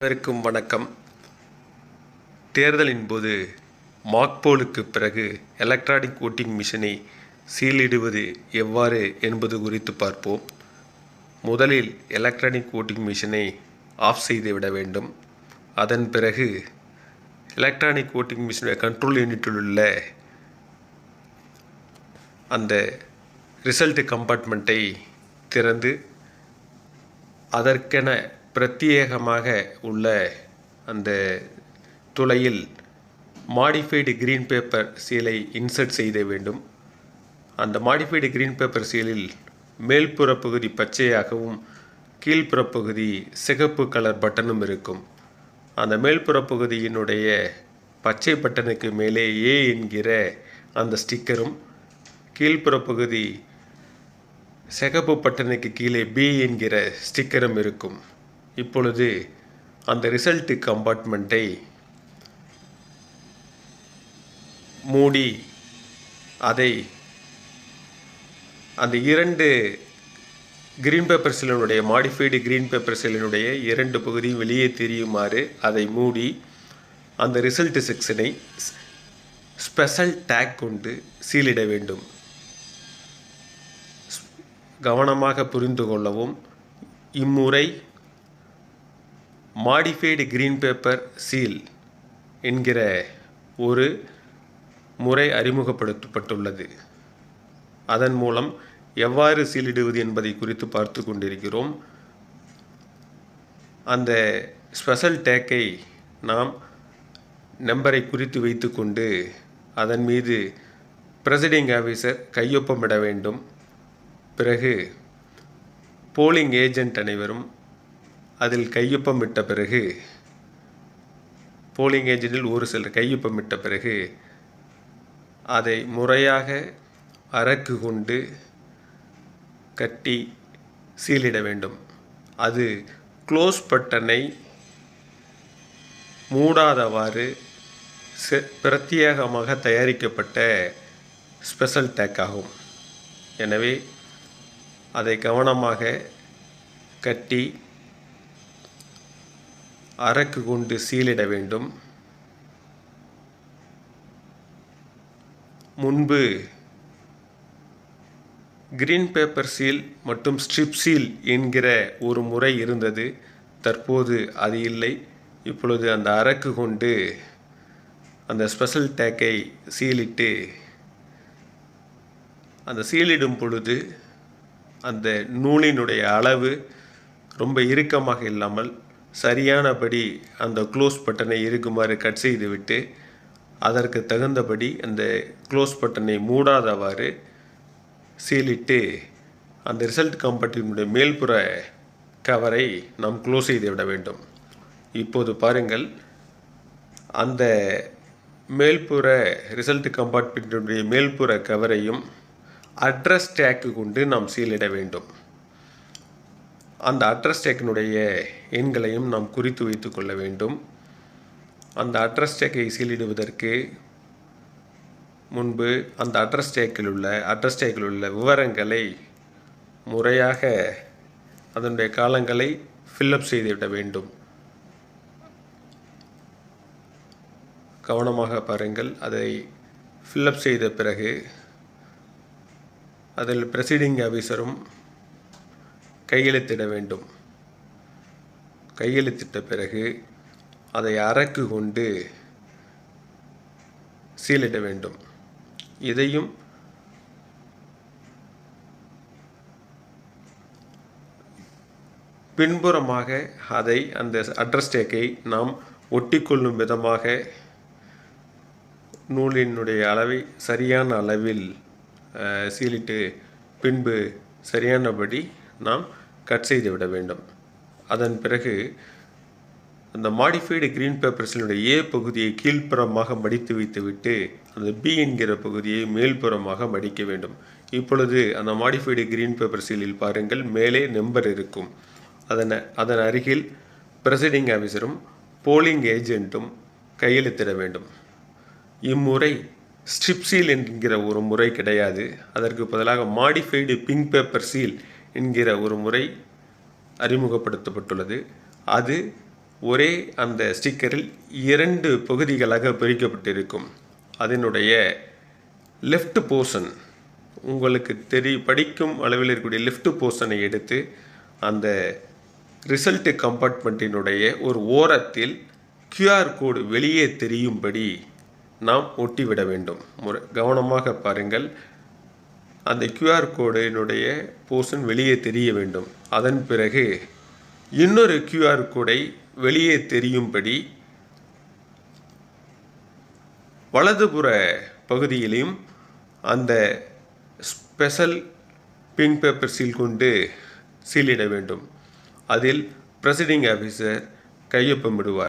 அனைவருக்கும் வணக்கம். தேர்தலின் போது மாக்போலுக்கு பிறகு எலக்ட்ரானிக் ஓட்டிங் மிஷினை சீலிடுவது எவ்வாறு என்பது குறித்து பார்ப்போம். முதலில் எலக்ட்ரானிக் ஓட்டிங் மிஷினை ஆஃப் செய்துவிட வேண்டும். அதன் பிறகு எலக்ட்ரானிக் ஓட்டிங் மிஷினுடைய கண்ட்ரோல் யூனிட்டில் உள்ள அந்த ரிசல்ட் கம்பார்ட்மெண்ட்டை திறந்து அதற்கென பிரத்யேகமாக உள்ள அந்த துளையில் மாடிஃபைடு க்ரீன் பேப்பர் சீலை இன்சர்ட் செய்த வேண்டும். அந்த மாடிஃபைடு க்ரீன் பேப்பர் சீலில் மேல்புற பகுதி பச்சையாகவும் கீழ்ப்புற பகுதி சிகப்பு கலர் பட்டனும் இருக்கும். அந்த மேல்புற பகுதியினுடைய பச்சை பட்டனுக்கு மேலே ஏ என்கிற அந்த ஸ்டிக்கரும் கீழ்ப்புற பகுதி சிகப்பு பட்டனுக்கு கீழே பி என்கிற ஸ்டிக்கரும் இருக்கும். இப்பொழுது அந்த ரிசல்ட்டு கம்பார்ட்மெண்ட்டை மூடி அதை அந்த இரண்டு கிரீன் பேப்பர் செல்லினுடைய மாடிஃபைடு கிரீன் பேப்பர் செல்லினுடைய இரண்டு பகுதியும் வெளியே தெரியுமாறு அதை மூடி அந்த ரிசல்ட் செக்ஷனை ஸ்பெஷல் டேக் கொண்டு சீலிட வேண்டும். கவனமாக புரிந்து கொள்ளவும் இம்முறை மாடிஃபைடு கிரீன் பேப்பர் சீல் என்கிற ஒரு முறை அறிமுகப்படுத்தப்பட்டுள்ளது. அதன் மூலம் எவ்வாறு சீலிடுவது என்பதை குறித்து பார்த்து கொண்டிருக்கிறோம். அந்த ஸ்பெஷல் டேக்கை நாம் நம்பரை குறித்து வைத்துக்கொண்டு அதன் மீது பிரசிடிங் ஆஃபீஸர் கையொப்பமிட வேண்டும். பிறகு போலிங் ஏஜென்ட் அனைவரும் அதில் கையொப்பமிட்ட பிறகு போலிங் ஏஜென்ட்டில் ஒரு சிலர் கையொப்பமிட்ட பிறகு அதை முறையாக அரக்கு கொண்டு கட்டி சீலிட வேண்டும். அது க்ளோஸ் பட்டனை மூடாதவாறு செ பிரத்யேகமாக தயாரிக்கப்பட்ட ஸ்பெஷல் டேக் ஆகும். எனவே அதை கவனமாக கட்டி அரக்கு கொண்டு சீலிட வேண்டும். முன்பு கிரீன் பேப்பர் சீல் மற்றும் ஸ்ட்ரிப் சீல் என்கிற ஒரு முறை இருந்தது. தற்போது அது இல்லை. இப்பொழுது அந்த அரக்கு கொண்டு அந்த ஸ்பெஷல் டேக்கை சீலிட்டு அந்த சீலிடும் பொழுது அந்த நூலினுடைய அளவு ரொம்ப இறுக்கமாக இல்லாமல் சரியானபடி அந்த க்ளோஸ் பட்டனை இருக்குமாறு கட் செய்துவிட்டு அதற்கு தகுந்தபடி அந்த க்ளோஸ் பட்டனை மூடாதவாறு சீலிட்டு அந்த ரிசல்ட் கம்பார்ட்மெண்ட்டுடைய மேல்புற கவரை நாம் க்ளோஸ் செய்து விட வேண்டும். இப்போது பாருங்கள் அந்த மேல்புற ரிசல்ட் கம்பார்ட்மெண்ட்டுடைய மேல்புற கவரையும் அட்ரஸ் டேக்கு கொண்டு நாம் சீலிட வேண்டும். அந்த அட்ரஸ் டேக்கினுடைய எண்களையும் நாம் குறித்து வைத்து கொள்ள வேண்டும். அந்த அட்ரஸ் டேக்கை சீலிடுவதற்கு முன்பு அந்த அட்ரஸ் டேக்கில் உள்ள அட்ரஸ் டேக்கில் உள்ள விவரங்களை முறையாக அதனுடைய காலங்களை ஃபில்லப் செய்துவிட வேண்டும். கவனமாக பாருங்கள் அதை ஃபில்லப் செய்த பிறகு அதில் பிரசிடிங் ஆஃபீஸரும் கையெழுத்திட வேண்டும். கையெழுத்திட்ட பிறகு அதை அரக்கு கொண்டு சீலிட வேண்டும். இதையும் பின்புறமாக அதை அந்த அட்ரஸ் டேக்கை நாம் ஒட்டிக்கொள்ளும் விதமாக நூலினுடைய அளவை சரியான அளவில் சீலிட்டு பின்பு சரியானபடி நாம் கட் செய்து விட வேண்டும். அதன் பிறகு அந்த மாடிஃபைடு கிரீன் பேப்பர்ஸினுடைய ஏ பகுதியை கீழ்ப்புறமாக மடித்து வைத்துவிட்டு அந்த பி என்கிற பகுதியை மேல்புறமாக மடிக்க வேண்டும். இப்பொழுது அந்த மாடிஃபைடு கிரீன் பேப்பர் சீலில் பாருங்கள் மேலே நம்பர் இருக்கும். அதன் அதன் அருகில் பிரசிடிங் ஆஃபீஸரும் போலிங் ஏஜென்ட்டும் கையெழுத்திட வேண்டும். இம்முறை ஸ்ட்ரிப் சீல் என்கிற ஒரு முறை கிடையாது. அதற்கு பதிலாக மாடிஃபைடு பிங்க் பேப்பர் சீல் என்கிற ஒரு முறை அறிமுகப்படுத்தப்பட்டுள்ளது. அது ஒரே அந்த ஸ்டிக்கரில் இரண்டு பகுதிகளாக பிரிக்கப்பட்டிருக்கும். அதனுடைய லெஃப்ட் போர்ஷன் உங்களுக்கு தெரி படிக்கும் அளவில் இருக்கக்கூடிய லெஃப்ட் போர்ஷனை எடுத்து அந்த ரிசல்ட் கம்பார்ட்மெண்ட்டினுடைய ஒரு ஓரத்தில் கியூஆர் கோடு வெளியே தெரியும்படி நாம் ஒட்டிவிட வேண்டும். முறை கவனமாக பாருங்கள். அந்த கியூஆர் கோடினுடைய போர்ஷன் வெளியே தெரிய வேண்டும். அதன் பிறகு இன்னொரு கியூஆர் கோடை வெளியே தெரியும்படி வலதுபுற பகுதியிலையும் அந்த ஸ்பெஷல் பிங்க் பேப்பர் சீல் கொண்டு சீலிட வேண்டும். அதில் பிரசிடிங் ஆஃபீஸர் கையொப்பமிடுவார்.